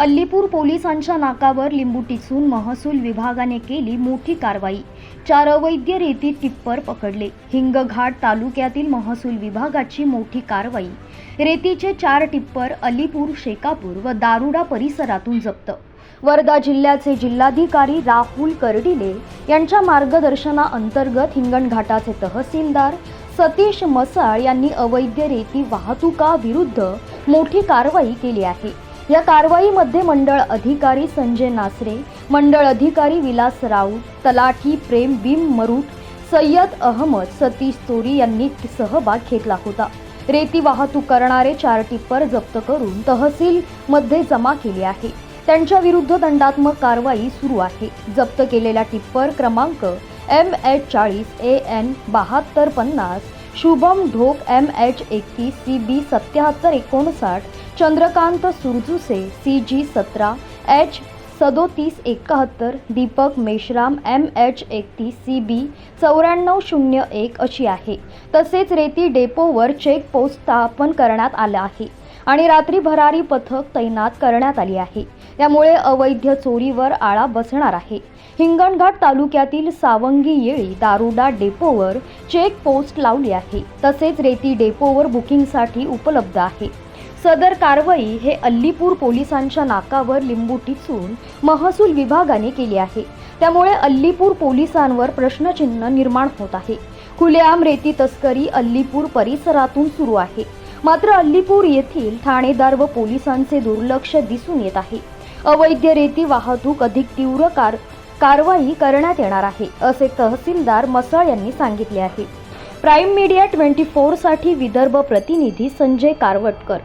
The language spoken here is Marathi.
अल्लीपूर पोलिसांच्या नाकावर लिंबू टिचून महसूल विभागाने केली मोठी कारवाई. चार अवैध रेती टिप्पर पकडले. हिंगघाट तालुक्यातील महसूल विभागाची मोठी कारवाई. रेतीचे चार टिप्पर अलीपूर शेकापूर व दारुडा परिसरातून जप्त. वर्धा जिल्ह्याचे जिल्हाधिकारी राहुल कर्डिले यांच्या मार्गदर्शनाअंतर्गत हिंगणघाटाचे तहसीलदार सतीश मसाळ यांनी अवैध रेती वाहतुकाविरुद्ध मोठी कारवाई केली आहे. या कारवाईमध्ये मंडळ अधिकारी संजय नासरे मंडळ अधिकारी विलास राऊत तलाठी प्रेम बिम मरूट सय्यद अहमद सतीश चोरी यांनी सहभाग घेतला होता. रेती वाहतूक करणारे चार टिप्पर जप्त करून तहसील मध्ये जमा केले आहे. त्यांच्या विरुद्ध दंडात्मक कारवाई सुरू आहे. जप्त केलेला टिप्पर क्रमांक एम एच चाळीस ए एन बहात्तर पन्नास शुभम ढोक एम एच एकतीस सी बी सत्याहत्तर एकोणसाठ चंद्रकांत सुरजुसे सी जी सतरा एच सदोतीस एकाहत्तर दीपक मेश्राम एम एच एकतीस सी बी चौऱ्याण्णव शून्य एक अशी आहे. तसेच रेती डेपोवर चेक पोस्ट स्थापन करण्यात आला आहे आणि रात्री भरारी पथक तैनात करण्यात आली आहे. त्यामुळे अवैध चोरीवर आळा बसणार आहे. हिंगणघाट तालुक्यातील सावंगी येळी दारुडा डेपोवर चेक पोस्ट लावली आहे. तसेच रेती डेपोवर बुकिंगसाठी उपलब्ध आहे. सदर कारवाई हे अल्लीपूर पोलिसांच्या नाकावर लिंबू टिचून महसूल विभागाने केली आहे. त्यामुळे अल्लीपूर पोलिसांवर प्रश्नचिन्ह निर्माण होत आहे. खुलेआम रेती तस्करी अल्लीपूर परिसरातून सुरू आहे. मात्र अल्लीपूर येथील ठाणेदार व पोलिसांचे दुर्लक्ष दिसून येत आहे. अवैध रेती वाहतूक अधिक तीव्र कार कारवाई करण्यात येणार आहे असे तहसीलदार मसळ यांनी सांगितले आहे. प्राईम मीडिया ट्वेंटी फोरसाठी विदर्भ प्रतिनिधी संजय कारवटकर